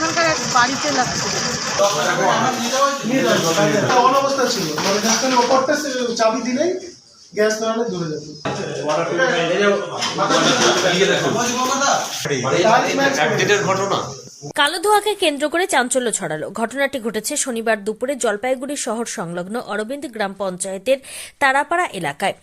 এখানকার এক বাড়িতে লাগছে। অন ছিল। মানে ঢাকনার ওপরটা চাবি দিলেই গ্যাস ধরালে ধরে যেত ঘটনা। কালো ধোঁয়াকে কেন্দ্র করে চাঞ্চল্য ছড়ালো। ঘটনাটি ঘটেছে শনিবার দুপুরে জলপাইগুড়ি শহর সংলগ্ন অরবিন্দ গ্রাম পঞ্চায়েতের তারাপাড়া এলাকায়।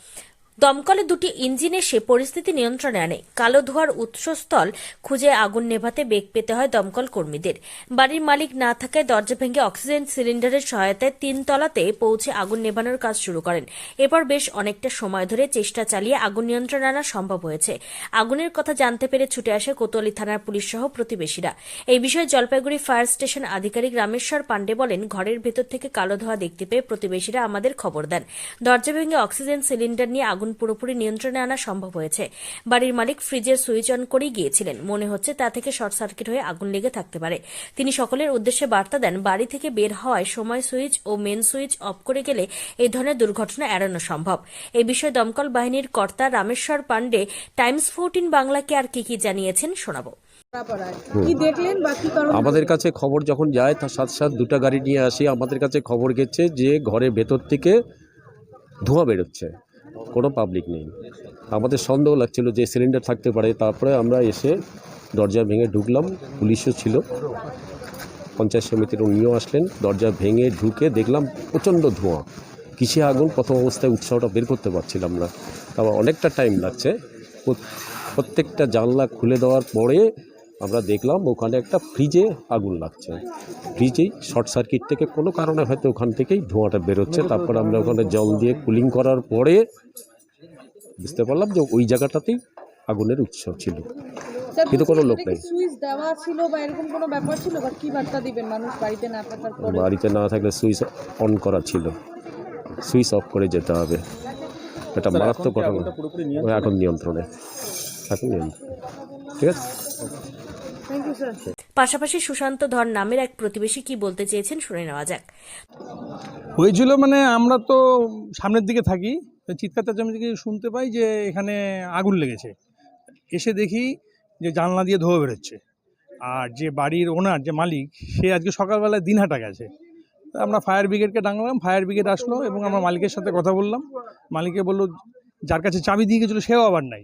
দমকলে দুটি ইঞ্জিন এসে পরিস্থিতি নিয়ন্ত্রণে আনে। কালো ধোঁয়ার উৎসস্থল খুঁজে আগুন নেভাতে বেগ পেতে হয় দমকল কর্মীদের। বাড়ির মালিক না থাকায় দরজা ভেঙে অক্সিজেন সিলিন্ডারের সহায়তায় তিন তলাতে পৌঁছে আগুন নেভানোর কাজ শুরু করেন। এরপর বেশ অনেকটা সময় ধরে চেষ্টা চালিয়ে আগুন নিয়ন্ত্রণে আনা সম্ভব হয়েছে। আগুনের কথা জানতে পেরে ছুটে আসে কোতোয়ালি থানার পুলিশ সহ প্রতিবেশীরা। এই বিষয়ে জলপাইগুড়ি ফায়ার স্টেশন আধিকারিক রামেশ্বর পাণ্ডে বলেন, ঘরের ভেতর থেকে কালো ধোঁয়া দেখতে পেয়ে প্রতিবেশীরা আমাদের খবর দেন। দরজা ভেঙে অক্সিজেন সিলিন্ডার নিয়ে আগুন পুরোপুরি নিয়ন্ত্রণে আনা সম্ভব হয়েছে। বাড়ির মালিক ফ্রিজের সুইচ অন করেই গিয়েছিলেন। মনে হচ্ছে তা থেকে শর্ট সার্কিট হয়ে আগুন লেগে থাকতে পারে। তিনি সকলের উদ্দেশ্যে বার্তা দেন বাড়ি থেকে বের হওয়ায় সময় সুইচ ও মেন সুইচ অফ করে গেলে এই ধরনের দুর্ঘটনা এড়ানো সম্ভব। এই বিষয়ে দমকল বাহিনীর কর্তা রামেশ্বর পাণ্ডে টাইমস ফোরটিন বাংলাকে আর কি কি জানিয়েছেন শোনাবো। কি দেখলেন বা কি কারণ আমাদের কাছে খবর যখন যায় তার সাথে সাথে দুটো গাড়ি নিয়ে আসি আমাদের কাছে খবর গেছে যে ঘরের ভেতর থেকে ধোঁয়া বেরোচ্ছে। কোনো পাবলিক নেই। আমাদের সন্দেহ লাগছিল যে সিলিন্ডার থাকতে পারে। তারপরে আমরা এসে দরজা ভেঙে ঢুকলাম। পুলিশও ছিল। পঞ্চায়েত সমিতির উনিও আসলেন। দরজা ভেঙে ঢুকে দেখলাম প্রচণ্ড ধোঁয়া। কিসে আগুন? প্রথম অবস্থায় উৎসাহটা বের করতে পারছিলাম না। তারপর অনেকটা টাইম লাগছে। প্রত্যেকটা জানলা খুলে দেওয়ার পরে আমরা দেখলাম ওখানে একটা ফ্রিজে আগুন লাগছে। ফ্রিজেই শর্ট সার্কিট থেকে কোনো কারণে হয়তো ওখান থেকেই ধোঁয়াটা বেরোচ্ছে। তারপর আমরা ওখানে জল দিয়ে কুলিং করার পরে বুঝতে পারলাম যে ওই জায়গাটাতেই আগুনের উৎস ছিল। কিন্তু কোনো লোক নেই। সুইচ দেওয়া ছিল বা এরকম কোনো ব্যাপার ছিল বা কি বার্তা দিবেন মানুষ বাড়িতে না থাকলে সুইচ অন করা ছিল। সুইচ অফ করে যেতে হবে। এটা মারাত্মক ঘটনা। ওই এখন নিয়ন্ত্রণে। এখন নিয়ন্ত্রণে। ঠিক আছে? পাশাপাশি সুশান্ত ধর নামের এক প্রতিবেশী কি বলতে চেয়েছেন শুনে নেওয়া যাক। হয়েছিল মানে আমরা তো সামনের দিকে থাকি তো চিৎকার চেঁচামেচি শুনতে পাই যে এখানে আগুন লেগেছে। এসে দেখি যে জানলা দিয়ে ধোয়া বেরোচ্ছে। আর যে বাড়ির ওনার যে মালিক সে আজকে সকালবেলায় দিনহাটা গেছে তা আমরা ফায়ার ব্রিগেডকে ডাকলাম ফায়ার ব্রিগেড আসলো এবং আমরা মালিকের সাথে কথা বললাম। মালিকে বলল যার কাছে চাবি দিয়ে গেছিল সেও আবার নাই।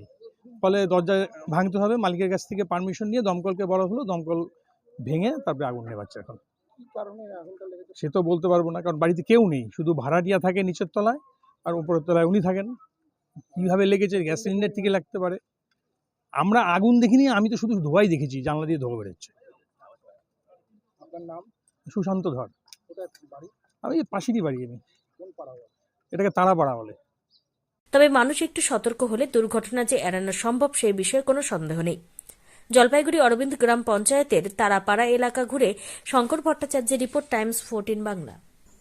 ফলে দরজা ভাঙতে হবে মালিকের কাছ থেকে পারমিশন নিয়ে দমকলকে বলা হলো দমকল ভেঙে তারপরে আগুন নেবাচ্ছে এখন। সে তো বলতে পারব না কারণ বাড়িতে কেউ নেই শুধু ভাড়াটিয়া থাকে নিচের তলায় আর উপরের তলায় উনি থাকেন। কীভাবে লেগেছে? গ্যাস সিলিন্ডার থেকে লাগতে পারে। আমরা আগুন দেখিনি আমি তো শুধু ধোয়াই দেখেছি জানলা দিয়ে ধোয়া বেরোচ্ছে। সুশান্ত ধর। আমি পাশেরই বাড়ি আমি। এটাকে তারাপাড়া বলে। তবে মানুষ একটু সতর্ক হলে দুর্ঘটনা যে এড়ানো সম্ভব সেই বিষয়ে কোনো সন্দেহ নেই। জলপাইগুড়ি অরবিন্দ গ্রাম পঞ্চায়েতের তারাপাড়া এলাকা ঘুরে শঙ্কর ভট্টাচার্যের রিপোর্ট টাইমস ফোরটিন বাংলা।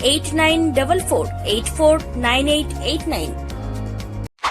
8944 849889